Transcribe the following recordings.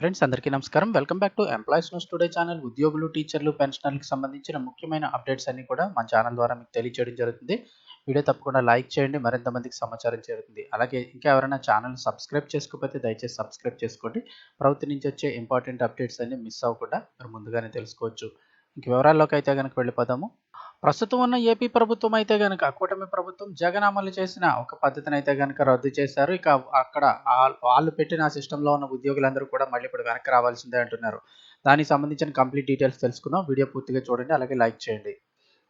Friends అందరికీ నమస్కారం. Welcome back to employees news today channel ఉద్యోగులు టీచర్లు పెన్షనర్లకు సంబంధించిన ముఖ్యమైన అప్డేట్స్ అన్ని కూడా మా ఛానల్ ద్వారా మీకు తెలియజేయడం జరుగుతుంది. వీడియో తప్పకుండా లైక్ చేయండి. మరింత మందికి సమాచారం చేరుతుంది. అలాగే ఇంకా ఎవరైనా ఛానల్ సబ్స్క్రైబ్ చేసుకోకపోతే దయచేసి సబ్స్క్రైబ్ చేసుకోండి. ప్రభుత్వం నుంచి వచ్చే ఇంపార్టెంట్ అప్డేట్స్ అన్ని మిస్ అవ్వకుండా మీరు ముందుగానే తెలుసుకోవచ్చు. ఇంక వివరాల్లోకి అయితే కనుక వెళ్ళిపోదాము. ప్రస్తుతం ఉన్న ఏపీ ప్రభుత్వం అయితే గనక కూటమి ప్రభుత్వం జగన్ అమలు చేసిన ఒక పద్ధతిని అయితే గనక రద్దు చేశారు. ఇక అక్కడ వాళ్ళు పెట్టిన సిస్టంలో ఉన్న ఉద్యోగులందరూ కూడా మళ్ళీ ఇప్పుడు వెనక్కి రావాల్సిందే అంటున్నారు. దానికి సంబంధించిన కంప్లీట్ డీటెయిల్స్ తెలుసుకుందాం. వీడియో పూర్తిగా చూడండి అలాగే లైక్ చేయండి.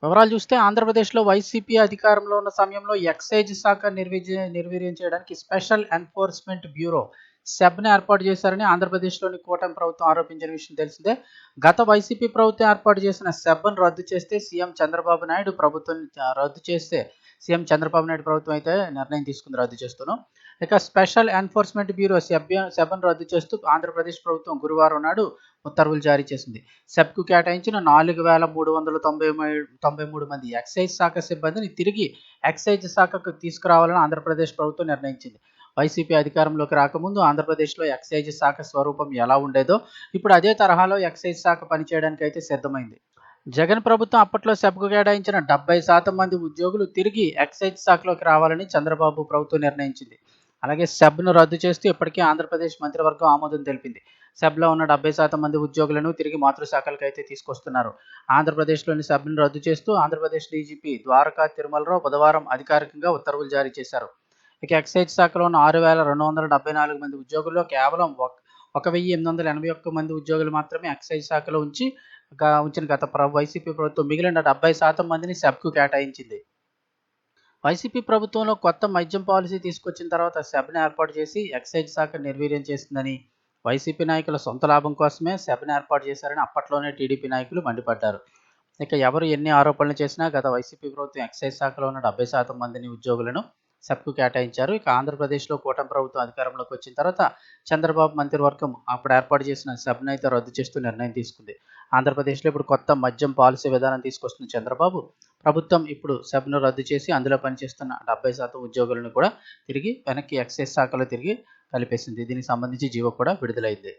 వివరాలు చూస్తే ఆంధ్రప్రదేశ్లో వైసీపీ అధికారంలో ఉన్న సమయంలో ఎక్సైజ్ శాఖ నిర్వీర్య నిర్వీర్యం చేయడానికి స్పెషల్ ఎన్ఫోర్స్మెంట్ బ్యూరో సెబ్ని ఏర్పాటు చేశారని ఆంధ్రప్రదేశ్లోని కూటమి ప్రభుత్వం ఆరోపించిన విషయం తెలిసిందే. గత వైసీపీ ప్రభుత్వం ఏర్పాటు చేసిన సెబ్ను రద్దు చేస్తే సీఎం చంద్రబాబు నాయుడు ప్రభుత్వం రద్దు చేస్తే సీఎం చంద్రబాబు నాయుడు ప్రభుత్వం అయితే నిర్ణయం తీసుకుంది రద్దు చేస్తున్నాం ఇక స్పెషల్ ఎన్ఫోర్స్మెంట్ బ్యూరో సెబ్ సెబ్ను రద్దు చేస్తూ ఆంధ్రప్రదేశ్ ప్రభుత్వం గురువారం నాడు ఉత్తర్వులు జారీ చేసింది. సెబ్కు కేటాయించిన నాలుగు వేల మూడు వందల తొంభై తొంభై మూడు మంది ఎక్సైజ్ శాఖ సిబ్బందిని తిరిగి ఎక్సైజ్ శాఖకు తీసుకురావాలని ఆంధ్రప్రదేశ్ ప్రభుత్వం నిర్ణయించింది. వైసీపీ అధికారంలోకి రాకముందు ఆంధ్రప్రదేశ్లో ఎక్సైజ్ శాఖ స్వరూపం ఎలా ఉండేదో ఇప్పుడు అదే తరహాలో ఎక్సైజ్ శాఖ పనిచేయడానికి అయితే సిద్ధమైంది. జగన్ ప్రభుత్వం అప్పట్లో సెబ్కు కేటాయించిన డెబ్బై శాతం మంది ఉద్యోగులు తిరిగి ఎక్సైజ్ శాఖలోకి రావాలని చంద్రబాబు ప్రభుత్వం నిర్ణయించింది. అలాగే సెబ్ను రద్దు చేస్తూ ఇప్పటికే ఆంధ్రప్రదేశ్ మంత్రివర్గం ఆమోదం తెలిపింది. సెబ్లో ఉన్న డెబ్బై శాతం మంది ఉద్యోగులను తిరిగి మాతృశాఖలకు అయితే తీసుకొస్తున్నారు. ఆంధ్రప్రదేశ్లోని సెబ్ను రద్దు చేస్తూ ఆంధ్రప్రదేశ్ డీజీపీ ద్వారకా తిరుమలరావు బుధవారం అధికారికంగా ఉత్తర్వులు జారీ చేశారు. ఇక ఎక్సైజ్ శాఖలో ఉన్న ఆరు వేల రెండు వందల డెబ్బై నాలుగు మంది ఉద్యోగుల్లో కేవలం ఒక వెయ్యి ఎనిమిది వందల ఎనభై ఒక్క మంది ఉద్యోగులు మాత్రమే ఎక్సైజ్ శాఖలో ఉంచి ఉంచిన గత ప్ర- వైసీపీ ప్రభుత్వం మిగిలిన డెబ్బై శాతం మందిని సెబ్కు కేటాయించింది. వైసీపీ ప్రభుత్వంలో కొత్త మద్యం పాలసీ తీసుకొచ్చిన తర్వాత సెబ్ను ఏర్పాటు చేసి ఎక్సైజ్ శాఖ నిర్వీర్యం చేసిందని వైసీపీ నాయకుల సొంత లాభం కోసమే సెబ్ను ఏర్పాటు చేశారని అప్పట్లోనే టీడీపీ నాయకులు మండిపడ్డారు. ఇక ఎవరు ఎన్ని ఆరోపణలు చేసినా గత వైసీపీ ప్రభుత్వం ఎక్సైజ్ శాఖలో ఉన్న డెబ్బై శాతం మందిని ఉద్యోగులను సబ్కు కేటాయించారు. ఇక ఆంధ్రప్రదేశ్లో కూటమి ప్రభుత్వం అధికారంలోకి వచ్చిన తర్వాత చంద్రబాబు మంత్రివర్గం అప్పుడు ఏర్పాటు చేసిన సభను అయితే రద్దు చేస్తూ నిర్ణయం తీసుకుంది. ఆంధ్రప్రదేశ్లో ఇప్పుడు కొత్త మద్యం పాలసీ విధానం తీసుకొస్తున్న చంద్రబాబు. ప్రభుత్వం ఇప్పుడు సభను రద్దు చేసి అందులో పనిచేస్తున్న డెబ్బై శాతం ఉద్యోగులను కూడా తిరిగి వెనక్కి ఎక్సైజ్ శాఖలో తిరిగి కలిపేసింది. దీనికి సంబంధించి జీవో కూడా విడుదలైంది.